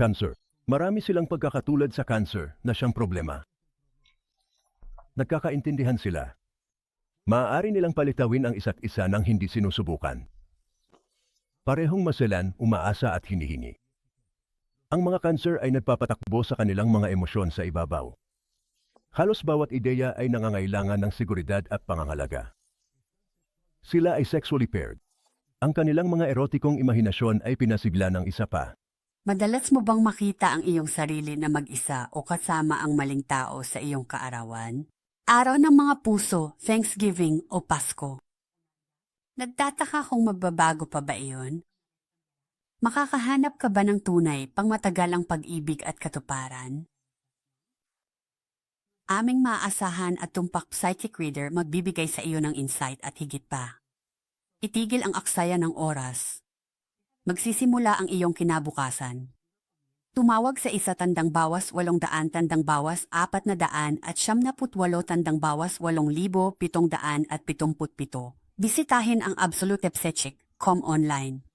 Cancer. Marami silang pagkakatulad sa cancer na siyang problema. Nagkakaintindihan sila. Maaari nilang palitawin ang isa't isa ng hindi sinusubukan. Parehong maselan, umaasa at hinihingi. Ang mga cancer ay nagpapatakbo sa kanilang mga emosyon sa ibabaw. Halos bawat ideya ay nangangailangan ng seguridad at pangangalaga. Sila ay sexually paired. Ang kanilang mga erotikong imahinasyon ay pinasigla ng isa pa. Madalas mo bang makita ang iyong sarili na mag-isa o kasama ang maling tao sa iyong kaarawan? Araw ng mga puso, Thanksgiving o Pasko. Nagtataka kung magbabago pa ba iyon? Makakahanap ka ba ng tunay pang matagalang pag-ibig at katuparan? Aming maaasahan at tumpak psychic reader magbibigay sa iyo ng insight at higit pa. Itigil ang aksaya ng oras. Magsisimula ang iyong kinabukasan. Tumawag sa isa tandang bawas walong daan tandang bawas apat na daan at siyam na putwalo tandang bawas walong libo pitong daan at pitumput pito. Bisitahin ang Absolute Psechik.com online.